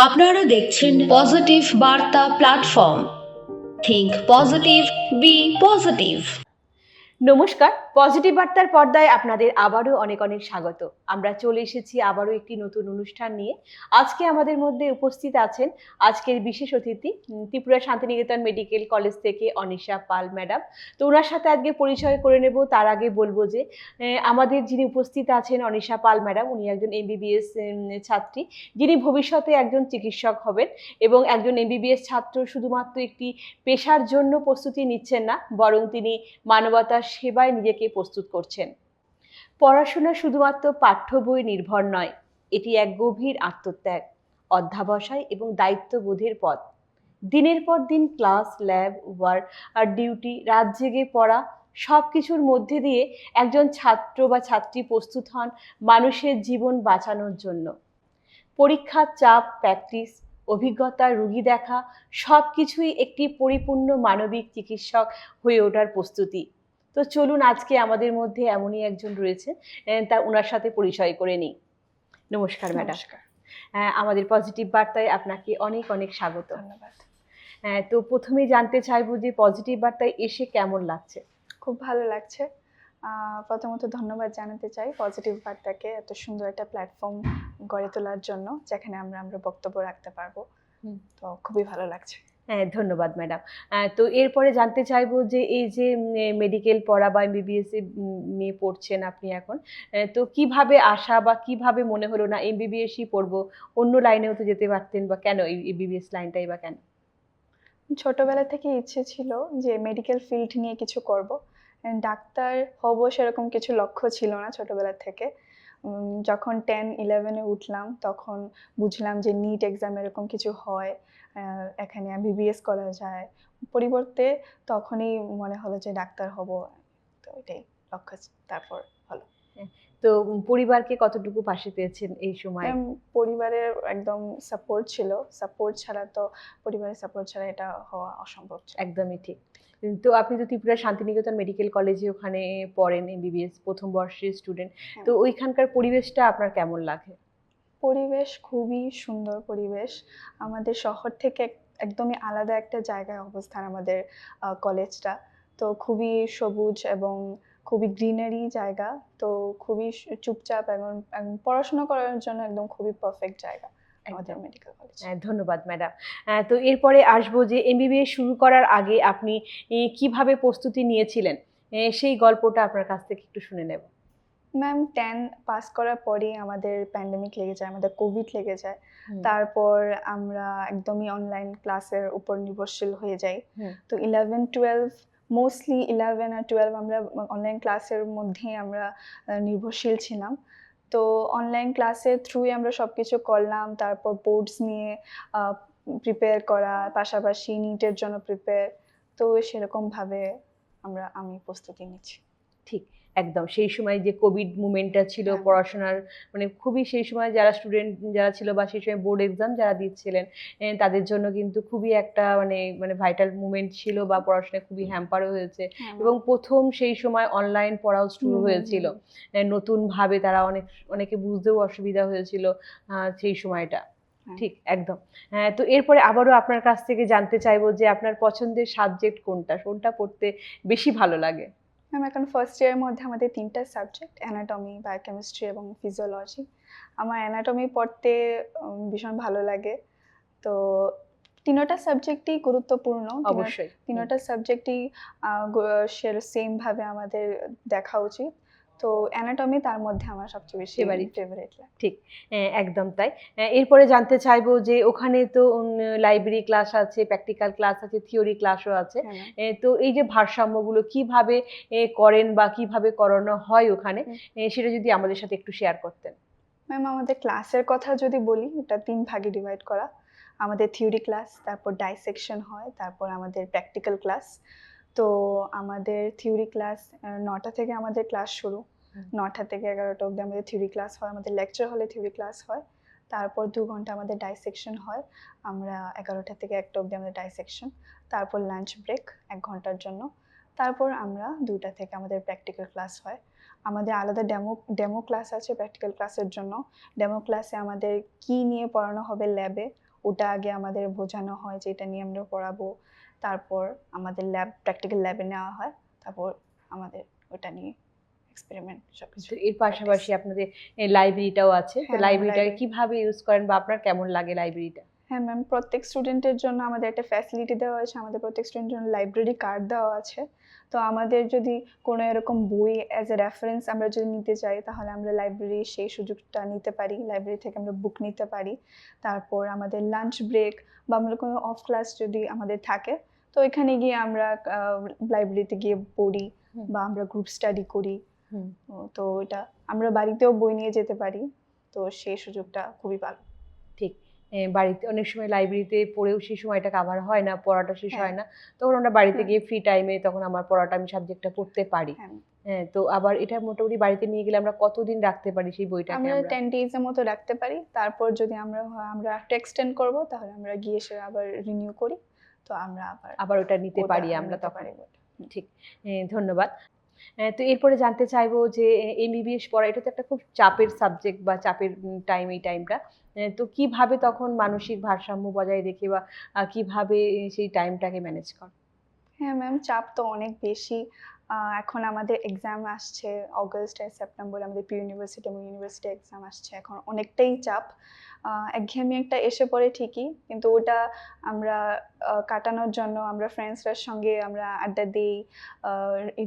আপনারা দেখছেন positive Barta platform think positive be positive নমস্কার পজিটিভ বার্তার পর্দায় আপনাদের আবারও অনেক অনেক স্বাগত। আমরা চলে এসেছি আবারও একটি নতুন অনুষ্ঠান নিয়ে। আজকে আমাদের মধ্যে উপস্থিত আছেন আজকের বিশেষ অতিথি ত্রিপুরা শান্তিনিকেতন মেডিকেল কলেজ থেকে অনিশা পাল ম্যাডাম। তো ওনার সাথে আজকে পরিচয় করে নেব। তার আগে বলব যে আমাদের যিনি উপস্থিত আছেন অনিশা পাল ম্যাডাম, উনি একজন এমবিবিএস ছাত্রী। যিনি ভবিষ্যতে একজন চিকিৎসক হবেন এবং একজন এমবিবিএস ছাত্র শুধুমাত্র একটি পেশার জন্য প্রস্তুতি নিচ্ছেন না, বরং তিনি মানবতার সেবায় নিজেকে প্রস্তুত করছেন। পড়াশোনা শুধুমাত্র পাঠ্য বই নির্ভর নয়, এটি এক গভীর আত্মত্যাগ, অধ্যাবসায় এবং দায়িত্ববোধের পথ। দিনের পর দিন ক্লাস, ল্যাব, ওয়ার্ক আর ডিউটি, রাত জেগে পড়া সব কিছুর মধ্যে দিয়ে একজন ছাত্র বা ছাত্রী প্রস্তুত হন মানুষের জীবন বাঁচানোর জন্য। পরীক্ষার চাপ, প্র্যাকটিস, অভিজ্ঞতা, রুগী দেখা সব কিছুই একটি পরিপূর্ণ মানবিক চিকিৎসক হয়ে ওঠার প্রস্তুতি। তো চলুন আজকে আমাদের মধ্যে এমনই একজন রয়েছে তা ওনার সাথে পরিচয় করে নিই। নমস্কার ম্যাডাম। নমস্কার। আমাদের পজিটিভ বার্তায় আপনাকে অনেক অনেক স্বাগত। ধন্যবাদ। আহ, তো প্রথমেই জানতে চাইব যে পজিটিভ বার্তায় এসে কেমন লাগছে? খুব ভালো লাগছে। প্রথমত ধন্যবাদ জানাতে চাই পজিটিভ বার্তাকে এত সুন্দর একটা প্ল্যাটফর্ম গড়ে তোলার জন্য যেখানে আমরা আমরা বক্তব্য রাখতে পারব। তো খুবই ভালো লাগছে। হ্যাঁ ধন্যবাদ ম্যাডাম। তো এরপরে জানতে চাইব যে এই যে মেডিকেল পড়া বা এমবিবিএস নিয়ে পড়ছেন আপনি এখন তো কীভাবে আসা বা কীভাবে মনে হলো না এমবিবিএসই পড়ব, অন্য লাইনেও তো যেতে পারতেন বা কেন এই এমবিবিএস লাইনটাই বা কেন? ছোটবেলা থেকে ইচ্ছে ছিল যে মেডিকেল ফিল্ড নিয়ে কিছু করব। ডাক্তার হব সেরকম কিছু লক্ষ্য ছিল না ছোটবেলা থেকে। যখন টেন ইলেভেনে উঠলাম, তখন বুঝলাম যে নিট এক্সাম এরকম কিছু হয় এখানে এমবিবিএস করা যায়। পরিবর্তে তখনই মনে হলো যে ডাক্তার হব। তো এটাই লক্ষ্য, তারপর হলো। তো পরিবারকে কতটুকু পাশে পেয়েছেন এই সময়? পরিবারের একদম সাপোর্ট ছিল। সাপোর্ট ছাড়া তো পরিবারের সাপোর্ট ছাড়া এটা হওয়া অসম্ভব একদমই ঠিক। তো আপনি তো ত্রিপুরা শান্তিনিকেতন মেডিকেল কলেজে ওখানে পড়েন এমবিবিএস প্রথম বর্ষের স্টুডেন্ট তো ওইখানকার পরিবেশটা আপনার কেমন লাগে? পরিবেশ খুবই সুন্দর পরিবেশ। আমাদের শহর থেকে এক- একদমই আলাদা একটা জায়গায় অবস্থান আমাদের কলেজটা তো খুবই সবুজ এবং খুবই গ্রিনারি জায়গা তো খুবই চুপচাপ এবং পড়াশোনা করার জন্য একদম খুবই পারফেক্ট জায়গা আমাদের। মেডিকেল কলেজ হ্যাঁ, ধন্যবাদ ম্যাডাম তো এরপরে আসব যে এমবিবিএস শুরু করার আগে আপনি কীভাবে প্রস্তুতি নিয়েছিলেন? সেই গল্পটা আপনার কাছ থেকে একটু শুনে নেব। ম্যাম টেন পাস করার পরেই আমাদের প্যান্ডেমিক লেগে যায় আমাদের কোভিড লেগে যায়। তারপর আমরা একদমই অনলাইন ক্লাসের উপর নির্ভরশীল হয়ে যাই। তো ইলেভেন টুয়েলভ মোস্টলি ইলেভেন আর টুয়েলভ আমরা অনলাইন ক্লাসের মধ্যেই আমরা নির্ভরশীল ছিলাম। তো অনলাইন ক্লাসের থ্রুই আমরা সব কিছু করলাম, তারপর বোর্ডস নিয়ে প্রিপেয়ার করা, পাশাপাশি নিটের জন্য প্রিপেয়ার তো সেরকমভাবে আমরা, আমি প্রস্তুতি নিচ্ছি। একদম সেই সময় যে কোভিড মুভমেন্টটা ছিল হ্যাঁ। পড়াশোনার মানে খুবই সেই সময় যারা স্টুডেন্ট যারা ছিল বা সেই সময় বোর্ড এক্সাম যারা দিচ্ছিলেন তাদের জন্য কিন্তু খুবই একটা মানে মানে ভাইটাল মুভমেন্ট ছিল বা পড়াশোনায় খুবই হ্যাম্পারও হয়েছে এবং প্রথম সেই সময় অনলাইন পড়াও শুরু হয়েছিল। নতুনভাবে তারা অনেক অনেকে বুঝতেও অসুবিধা হয়েছিল সেই সময়টা। হ্যাঁ। ঠিক একদম। হ্যাঁ তো এরপরে আবারও আপনার কাছ থেকে জানতে চাইব যে আপনার পছন্দের সাবজেক্ট কোনটা? কোনটা পড়তে বেশি ভালো লাগে? ম্যাম এখন ফার্স্ট ইয়ারের মধ্যে আমাদের তিনটা সাবজেক্ট অ্যানাটমি বায়োকেমিস্ট্রি এবং ফিজিওলজি আমার অ্যানাটমি পড়তে ভীষণ ভালো লাগে। তো তিনোটা সাবজেক্টই গুরুত্বপূর্ণ। অবশ্যই। তিনোটা সাবজেক্টই সেম ভাবে আমাদের দেখা উচিত। তো অ্যানাটমি তার মধ্যে আমার সবচেয়ে বেশি. ফেভারিট হ্যাঁ, একদম তাই। এরপরে জানতে চাইব যে ওখানে তো লাইব্রেরি ক্লাস আছে প্র্যাকটিক্যাল ক্লাস আছে থিওরি ক্লাসও আছে। হ্যাঁ, তো এই যে ভারসাম্যগুলো কীভাবে করেন বা কীভাবে করানো হয় ওখানে? সেটা যদি আমাদের সাথে একটু শেয়ার করতেন। ম্যাম আমাদের ক্লাসের কথা যদি বলি এটা তিন ভাগে ডিভাইড করা। আমাদের থিওরি ক্লাস তারপর ডাইসেকশন হয় তারপর আমাদের প্র্যাকটিক্যাল ক্লাস তো আমাদের থিওরি ক্লাস নটা থেকে আমাদের ক্লাস শুরু। নটা থেকে এগারোটা অবধি আমাদের থিওরি ক্লাস হয়, আমাদের লেকচার হলে থিওরি ক্লাস হয়। তারপর দু ঘণ্টা আমাদের ডাইসেকশন হয়, আমরা এগারোটা থেকে একটা অবধি আমাদের ডাইসেকশন তারপর লাঞ্চ ব্রেক এক ঘণ্টার জন্য। তারপর আমরা দুটা থেকে আমাদের প্র্যাকটিক্যাল ক্লাস হয়। আমাদের আলাদা ডেমো ডেমো ক্লাস আছে প্র্যাকটিক্যাল ক্লাসের জন্য। ডেমো ক্লাসে আমাদের কি নিয়ে পড়ানো হবে ল্যাবে ওটা আগে আমাদের বোঝানো হয় যে এটা নিয়ে আমরা পড়াবো। তারপর আমাদের ল্যাব প্র্যাকটিক্যাল ল্যাবে নেওয়া হয়। তারপর আমাদের ওটা নিয়ে এক্সপেরিমেন্ট সব কিছু তো এর পাশাপাশি আপনাদের লাইব্রেরিটাও আছে। তো হ্যাঁ, লাইব্রেরিটা library। কীভাবে ইউজ করেন বা আপনার কেমন লাগে লাইব্রেরিটা হ্যাঁ ম্যাম প্রত্যেক স্টুডেন্টের জন্য আমাদের একটা ফ্যাসিলিটি দেওয়া আছে। আমাদের প্রত্যেক স্টুডেন্টের জন্য লাইব্রেরি কার্ড দেওয়া আছে। তো আমাদের যদি কোনো এরকম বই অ্যাজ এ রেফারেন্স আমরা যদি নিতে চাই তাহলে আমরা লাইব্রেরি সেই সুযোগটা নিতে পারি। লাইব্রেরি থেকে আমরা বুক নিতে পারি। তারপর আমাদের লাঞ্চ ব্রেক বা আমাদের কোনো অফ ক্লাস যদি আমাদের থাকে তো এখানে গিয়ে আমরা লাইব্রেরিতে গিয়ে পড়ি বা আমরা গ্রুপ স্টাডি করি। তো এটা আমরা বাড়িতেও বই নিয়ে যেতে পারি। তো সেই সুযোগটা খুবই ভালো। ঠিক। বাড়িতে অনেক সময় লাইব্রেরিতে পড়েও সেই সময়টা কাভার হয় না পড়াটা শেষ হ্যাঁ। হয় না। তখন আমরা বাড়িতে গিয়ে ফ্রি টাইমে তখন আমার পড়াটা আমি সাবজেক্টটা পড়তে পারি। হ্যাঁ। তো আবার এটা মোটামুটি বাড়িতে নিয়ে গেলে আমরা কতদিন রাখতে পারি সেই বইটা আমরা টেন ডেজ এর মতো রাখতে পারি। তারপর যদি আমরা আমরা একটু এক্সটেন্ড করব তাহলে আমরা গিয়ে সে আবার রিনিউ করি। তো আমরা আবার আবার ওটা নিতে পারি আমরা তখন। ঠিক। ধন্যবাদ। তো এরপরে জানতে চাইব যে এমবিবিএস পড়া, এটা তো একটা খুব চাপের সাবজেক্ট বা চাপের টাইম এই টাইমটা তো কীভাবে তখন মানসিক ভারসাম্য বজায় রেখে বা কীভাবে সেই টাইমটাকে ম্যানেজ কর? হ্যাঁ ম্যাম চাপ তো অনেক বেশি। এখন আমাদের এক্সাম আসছে অগস্ট সেপ্টেম্বরে আমাদের পি ইউনিভার্সিটি এবং ইউনিভার্সিটি এক্সাম আসছে। এখন অনেকটাই চাপ। একঘেয়েমি একটা এসে পড়ে ঠিকই কিন্তু ওটা আমরা কাটানোর জন্য আমরা ফ্রেন্ডসরার সঙ্গে আমরা আড্ডা দিই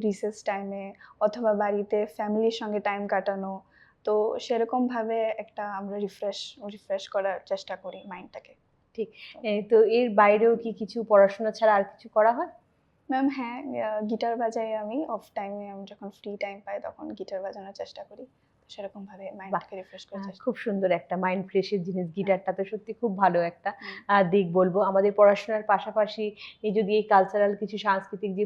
রিসেস টাইমে অথবা বাড়িতে ফ্যামিলির সঙ্গে টাইম কাটানো। তো সেরকমভাবে একটা আমরা রিফ্রেশ রিফ্রেশ করার চেষ্টা করি মাইন্ডটাকে এ, তো এর বাইরেও কি কিছু পড়াশোনা ছাড়া আর কিছু করা হয়? ম্যাম হ্যাঁ গিটার বাজাই আমি অফ টাইমে আমি যখন ফ্রি টাইম পাই তখন গিটার বাজানোর চেষ্টা করি। সেরকম ভাবে মাইন্ডটাকে রিফ্রেশ করার খুব সুন্দর একটা মাইন্ড ফ্রেশের জিনিস। গিটারটা তো সত্যি খুব ভালো একটা দিক বলব। আমাদের পড়াশোনার পাশাপাশি এই যদি এই কালচারাল কিছু সাংস্কৃতিক যে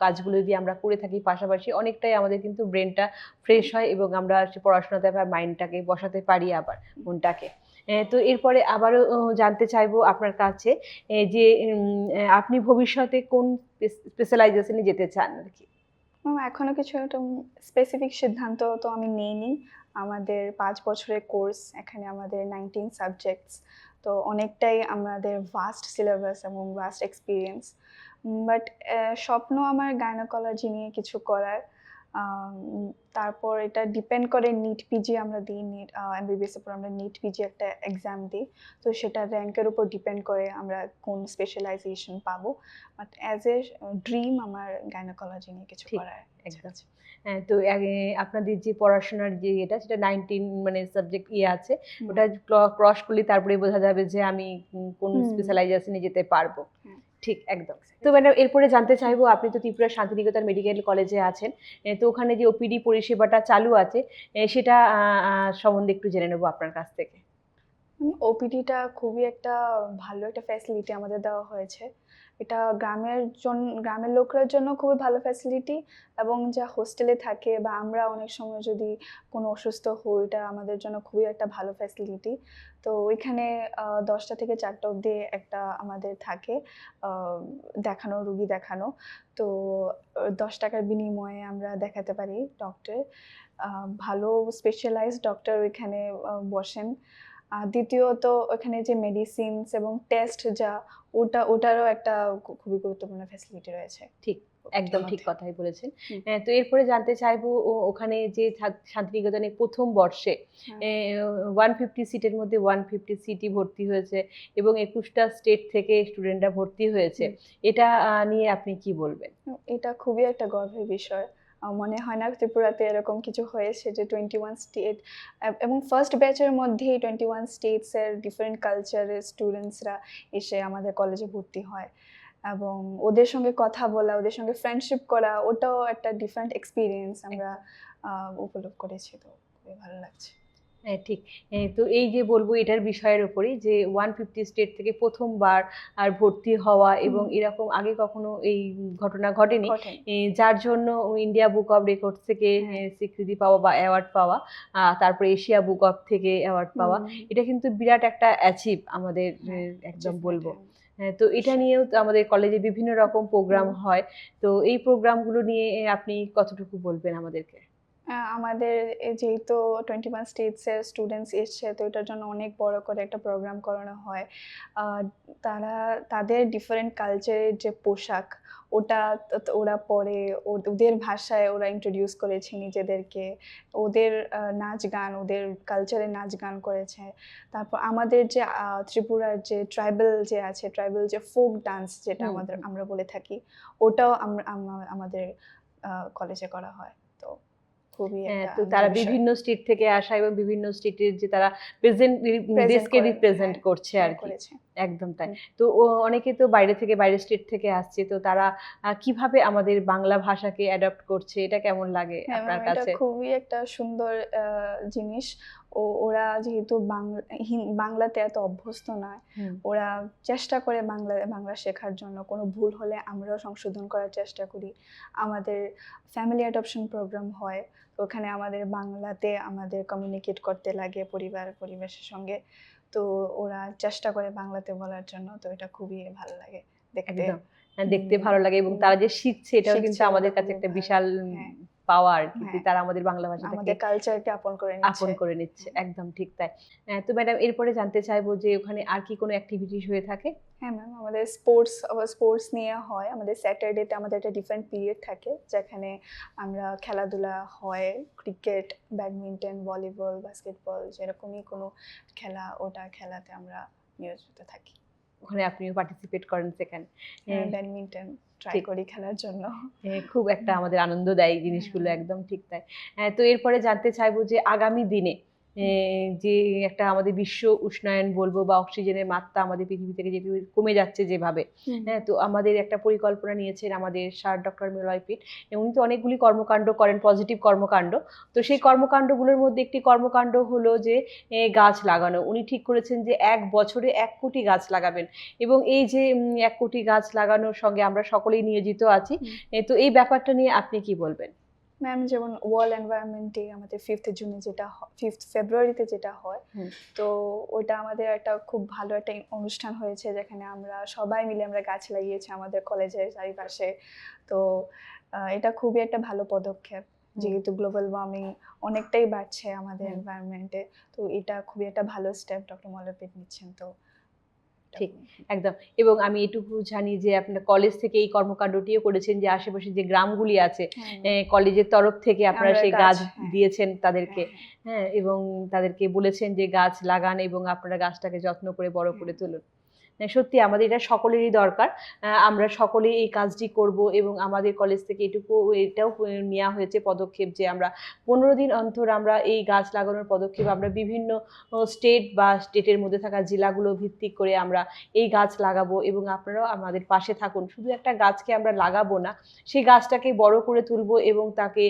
কাজগুলো যদি আমরা করে থাকি পাশাপাশি অনেকটাই আমাদের কিন্তু ব্রেনটা ফ্রেশ হয় এবং আমরা সে পড়াশোনাতে আবার মাইন্ডটাকে বসাতে পারি আবার মনটাকে। তো এরপরে আবারও জানতে চাইব আপনার কাছে যে আপনি ভবিষ্যতে কোন স্পেশালাইজেশনে যেতে চান আর কি। ম্যাম এখনও কিছু একটা স্পেসিফিক সিদ্ধান্ত তো আমি নিইনি। আমাদের পাঁচ বছরের কোর্স এখানে আমাদের নাইনটিন সাবজেক্টস তো অনেকটাই আমাদের ভাস্ট সিলেবাস এবং ভাস্ট এক্সপিরিয়েন্স বাট স্বপ্ন আমার গাইনোকোলজি নিয়ে কিছু করার। তারপর এটা ডিপেন্ড করে নিট পিজি আমরা দিই নিট এমবিবিএস এর পর আমরা নিট পিজি একটা এক্সাম দিই তো সেটা র্যাঙ্কের উপর ডিপেন্ড করে আমরা কোন স্পেশালাইজেশন পাবো বাট অ্যাজ এ ড্রিম আমার গাইনোকোলজি নিয়ে কিছু করার একদম। হ্যাঁ, তো আপনাদের যে পড়াশোনার যে এটা সেটা নাইনটিন মানে সাবজেক্ট ইয়ে আছে। ওটা ক্রস করলে তারপরে বোঝা যাবে যে আমি কোন। স্পেশালাইজেশনে যেতে পারব। ঠিক একদম। তো ম্যাডাম এরপরে জানতে চাইব আপনি তো ত্রিপুরা শান্তিনিকেতন মেডিকেল কলেজে আছেন তো ওখানে যে ওপিডি পরিষেবাটা চালু আছে সেটা সম্বন্ধে একটু জেনে নেব আপনার কাছ থেকে। ওপিডিটা খুবই একটা ভালো একটা ফ্যাসিলিটি আমাদের দেওয়া হয়েছে। এটা গ্রামের জন্য গ্রামের লোকদের জন্য খুবই ভালো ফ্যাসিলিটি এবং যা হোস্টেলে থাকে বা আমরা অনেক সময় যদি কোনো অসুস্থ হই, এটা আমাদের জন্য খুবই একটা ভালো ফ্যাসিলিটি তো ওইখানে দশটা থেকে চারটা অবধি একটা আমাদের থাকে দেখানো, রুগী দেখানো। তো দশ টাকার বিনিময়ে আমরা দেখাতে পারি ডক্টর ভালো স্পেশালাইজড ডক্টর ওইখানে বসেন। আর দ্বিতীয়ত ওখানে যে মেডিসিনস এবং টেস্ট যা ওটা ওটারও একটা খুবই গুরুত্বপূর্ণ ফ্যাসিলিটি রয়েছে। ঠিক, একদম ঠিক কথাই বলেছেন। তো এরপরে জানতে চাইব ওখানে যে শান্তিনিকেতনে প্রথম বর্ষে। ওয়ান ফিফটি সিটের মধ্যে ওয়ান ফিফটি সিটই ভর্তি হয়েছে এবং একুশটা স্টেট থেকে স্টুডেন্টরা ভর্তি হয়েছে। এটা নিয়ে আপনি কি বলবেন? এটা খুবই একটা গর্বের বিষয়। মনে হয় না ত্রিপুরাতে এরকম কিছু হয়েছে যে টোয়েন্টি ওয়ান স্টেট এবং ফার্স্ট ব্যাচের মধ্যেই টোয়েন্টি ওয়ান স্টেটসের ডিফারেন্ট কালচারের স্টুডেন্টসরা এসে আমাদের কলেজে ভর্তি হয়। এবং ওদের সঙ্গে কথা বলা, ওদের সঙ্গে ফ্রেন্ডশিপ করা, ওটাও একটা ডিফারেন্ট এক্সপিরিয়েন্স আমরা উপলব্ধ করেছি। তো খুবই ভালো লাগছে। হ্যাঁ ঠিক। তো এই যে বলব এটার বিষয়ের উপরই যে ওয়ান ফিফটি স্টেট থেকে প্রথমবার আর ভর্তি হওয়া এবং এরকম আগে কখনো এই ঘটনা ঘটেনি। যার জন্য ইন্ডিয়া বুক অফ রেকর্ডস থেকে হ্যাঁ। স্বীকৃতি পাওয়া বা অ্যাওয়ার্ড পাওয়া তারপরে এশিয়া বুক অফ থেকে অ্যাওয়ার্ড পাওয়া এটা কিন্তু বিরাট একটা অ্যাচিভ আমাদের হ্যাঁ, একদম বলব। হ্যাঁ। তো এটা নিয়েও আমাদের কলেজে বিভিন্ন রকম প্রোগ্রাম হয়। তো এই প্রোগ্রামগুলো নিয়ে আপনি কতটুকু বলবেন আমাদেরকে? আমাদের যেহেতু টোয়েন্টি ওয়ান স্টেটসের স্টুডেন্টস এসছে তো এটার জন্য অনেক বড় করে একটা প্রোগ্রাম করানো হয়। তারা তাদের ডিফারেন্ট কালচারের যে পোশাক ওটা ওরা পরে ওদের ভাষায় ওরা ইন্ট্রোডিউস করেছে নিজেদেরকে। ওদের নাচ গান ওদের কালচারে নাচ গান করেছে। তারপর আমাদের যে ত্রিপুরার যে ট্রাইবাল যে আছে ট্রাইবাল যে ফোক ডান্স যেটা আমাদের আমরা বলে থাকি ওটাও আমরা আমাদের কলেজে করা হয়। তো হ্যাঁ তো তারা বিভিন্ন থেকে আসা এবং বিভিন্ন যে তারা প্রেজেন্ট দেশকে রিপ্রেজেন্ট হ্যাঁ, করছে আর হ্যাঁ, কি একদম তাই। তো অনেকে তো বাইরে থেকে বাইরে স্টেট থেকে আসছে তো তারা কীভাবে আমাদের বাংলা ভাষাকে অ্যাডাপ্ট করছে এটা কেমন লাগে আপনার কাছে? খুবই একটা সুন্দর জিনিস। ও ওরা যেহেতু বাংলা বাংলাতে এত অভ্যস্ত নয় ওরা চেষ্টা করে বাংলা বাংলা শেখার জন্য। কোনো ভুল হলে আমরাও সংশোধন করার চেষ্টা করি। আমাদের ফ্যামিলি অ্যাডপশন প্রোগ্রাম হয় তো ওখানে আমাদের বাংলাতে আমাদের কমিউনিকেট করতে লাগে পরিবার পরিবেশের সঙ্গে। তো ওরা চেষ্টা করে বাংলাতে বলার জন্য তো এটা খুবই ভালো লাগে দেখতে। হ্যাঁ, দেখতে ভালো লাগে এবং তারা যে শিখছে এটাও কিন্তু আমাদের কাছে একটা বিশাল হ্যাঁ। পাওয়া আর কি হ্যাঁ। তারা আমাদের বাংলা ভাষাটাকে আমাদের কালচারকে আপন করে আপন নিচ্ছে করে নিচ্ছে। একদম ঠিক তাই। তো ম্যাডাম এরপরে জানতে চাইব যে ওখানে আর কি কোনো অ্যাক্টিভিটিস হয়ে থাকে? হ্যাঁ ম্যাম আমাদের স্পোর্টস স্পোর্টস নিয়ে হয়। আমাদের স্যাটারডেতে আমাদের একটা ডিফারেন্ট পিরিয়ড থাকে যেখানে আমরা খেলাধুলা হয় ক্রিকেট ব্যাডমিন্টন ভলিবল বাস্কেটবল যেরকমই কোনো খেলা ওটা খেলাতে আমরা নিয়োজিত থাকি। ওখানে আপনিও পার্টিসিপেট করেন সেখানে। হ্যাঁ, ব্যাডমিন্টন ট্রাই করি খেলার জন্য। হ্যাঁ, খুব একটা আমাদের আনন্দ দেয় জিনিসগুলো একদম ঠিক তাই। হ্যাঁ, তো এরপরে জানতে চাইব যে আগামী দিনে যে একটা আমাদের বিশ্ব উষ্ণায়ন বলব বা অক্সিজেনের মাত্রা আমাদের পৃথিবী থেকে যে কমে যাচ্ছে যেভাবে। হ্যাঁ তো আমাদের একটা পরিকল্পনা নিয়েছেন আমাদের স্যার ডক্টর মেলয় পিট। উনি তো অনেকগুলি কর্মকাণ্ড করেন পজিটিভ কর্মকাণ্ড। তো সেই কর্মকাণ্ডগুলোর মধ্যে একটি কর্মকাণ্ড হলো যে গাছ লাগানো। উনি ঠিক করেছেন যে এক বছরে এক কোটি গাছ লাগাবেন। এবং এই যে এক কোটি গাছ লাগানোর সঙ্গে আমরা সকলেই নিয়োজিত আছি। তো এই ব্যাপারটা নিয়ে আপনি কি বলবেন? ম্যাম যেমন ওয়ার্ল্ড এনভায়রনমেন্ট ডে আমাদের ফিফথ জুনে যেটা ফিফথ ফেব্রুয়ারিতে যেটা হয় তো ওটা আমাদের একটা খুব ভালো একটা অনুষ্ঠান হয়েছে যেখানে আমরা সবাই মিলে আমরা গাছ লাগিয়েছি আমাদের কলেজের চারিপাশে। তো এটা খুবই একটা ভালো পদক্ষেপ যেহেতু গ্লোবাল ওয়ার্মিং অনেকটাই বাড়ছে আমাদের এনভায়রনমেন্টে তো এটা খুবই একটা ভালো স্টেপ ডক্টর মল্লপীঠ নিচ্ছেন তো ঠিক। একদম। এবং আমি এটুকু জানি যে আপনার কলেজ থেকে এই কর্মকাণ্ডটিও করেছেন যে আশেপাশে যে গ্রামগুলি আছে হ্যাঁ, কলেজের তরফ থেকে আপনারা সেই গাছ, হ্যাঁ। দিয়েছেন তাদেরকে। হ্যাঁ, হ্যাঁ। এবং তাদেরকে বলেছেন যে গাছ লাগান এবং আপনারা গাছটাকে যত্ন করে বড় করে তুলুন। হ্যাঁ, সত্যি আমাদের এটা সকলেরই দরকার। আমরা সকলেই এই কাজটি করব এবং আমাদের কলেজ থেকে এটুকু এটাও নেওয়া হয়েছে পদক্ষেপ যে আমরা পনেরো দিন অন্তর আমরা এই গাছ লাগানোর পদক্ষেপ, আমরা বিভিন্ন স্টেট বা স্টেটের মধ্যে থাকা জেলাগুলো ভিত্তিক করে আমরা এই গাছ লাগাবো এবং আপনারাও আমাদের পাশে থাকুন। শুধু একটা গাছকে আমরা লাগাবো না, সেই গাছটাকে বড় করে তুলবো এবং তাকে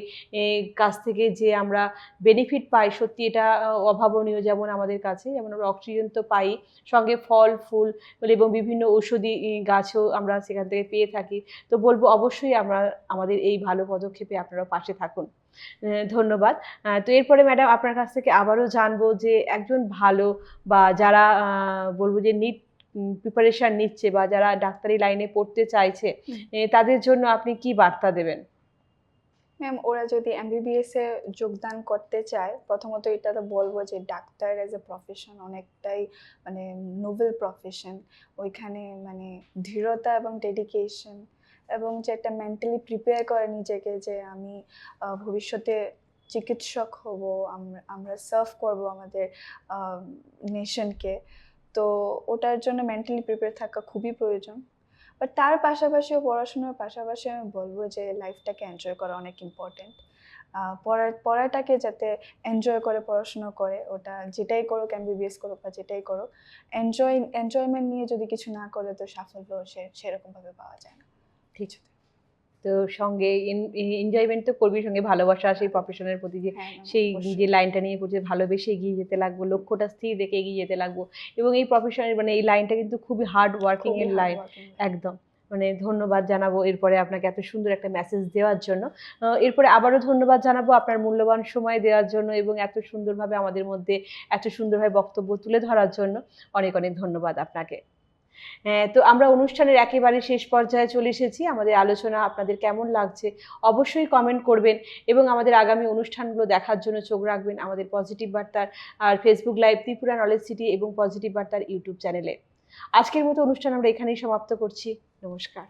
গাছ থেকে যে আমরা বেনিফিট পাই, সত্যি এটা অভাবনীয় যেমন আমাদের কাছে, যেমন আমরা অক্সিজেন তো পাই, সঙ্গে ফল, ফুল এবং বিভিন্ন ঔষধি গাছও আমরা সেখান থেকে পেয়ে থাকি। তো বলব অবশ্যই আমরা আমাদের এই ভালো পদক্ষেপে আপনারা পাশে থাকুন। ধন্যবাদ। তো এরপরে ম্যাডাম আপনার কাছ থেকে আবারও জানব যে একজন ভালো বা যারা বলব যে নিট প্রিপারেশান নিচ্ছে বা যারা ডাক্তারি লাইনে পড়তে চাইছে তাদের জন্য আপনি কি বার্তা দেবেন? ম্যাম ওরা যদি এমবিবিএস যোগদান করতে চায়, প্রথমত এটা তো বলব যে ডাক্তার অ্যাজ এ প্রফেশন অনেকটাই মানে নোবেল প্রফেশন ওইখানে মানে দৃঢ়তা এবং ডেডিকেশন এবং যে একটা মেন্টালি প্রিপেয়ার করে নিজেকে যে আমি ভবিষ্যতে চিকিৎসক হব, আমরা সার্ভ করব আমাদের নেশনকে তো ওটার জন্য মেন্টালি প্রিপেয়ার থাকা খুবই প্রয়োজন। বাট তার পাশাপাশিও পড়াশোনার পাশাপাশি আমি বলব যে লাইফটাকে এনজয় করা অনেক ইম্পর্টেন্ট পড়া পড়াটাকে যাতে এনজয় করে, পড়াশুনো করে, ওটা যেটাই করুক এমবিবিএস করো বা যেটাই করো এনজয় এনজয়মেন্ট নিয়ে যদি কিছু না করে, তো সাফল্য সে, সেরকমভাবে পাওয়া যায় না। ঠিক। তো সঙ্গে এনজয়মেন্ট তো করবি সঙ্গে ভালোবাসা সেই প্রফেশনের প্রতি যে হ্যাঁ সেই যে লাইনটা নিয়ে পড়ছে ভালোবেসে এগিয়ে যেতে লাগবো লক্ষ্যটা স্থির রেখে এগিয়ে যেতে লাগবো। এবং এই প্রফেশনের মানে এই লাইনটা কিন্তু খুবই হার্ড ওয়ার্কিং এর লাইন একদম। মানে ধন্যবাদ জানাব এরপরে আপনাকে এত সুন্দর একটা মেসেজ দেওয়ার জন্য। এরপরে আবারও ধন্যবাদ জানাব আপনার মূল্যবান সময় দেওয়ার জন্য এবং এত সুন্দরভাবে আমাদের মধ্যে এত সুন্দরভাবে বক্তব্য তুলে ধরার জন্য। অনেক অনেক ধন্যবাদ আপনাকে। হ্যাঁ, তো আমরা অনুষ্ঠানের একেবারে শেষ পর্যায়ে চলে এসেছি। আমাদের আলোচনা আপনাদের কেমন লাগছে অবশ্যই কমেন্ট করবেন এবং আমাদের আগামী অনুষ্ঠানগুলো দেখার জন্য চোখ রাখবেন আমাদের পজিটিভ বার্তার আর Facebook live Tripura knowledge city এবং পজিটিভ বার্তার ইউটিউব চ্যানেলে আজকের মতো অনুষ্ঠান আমরা এখানেই সমাপ্ত করছি। নমস্কার।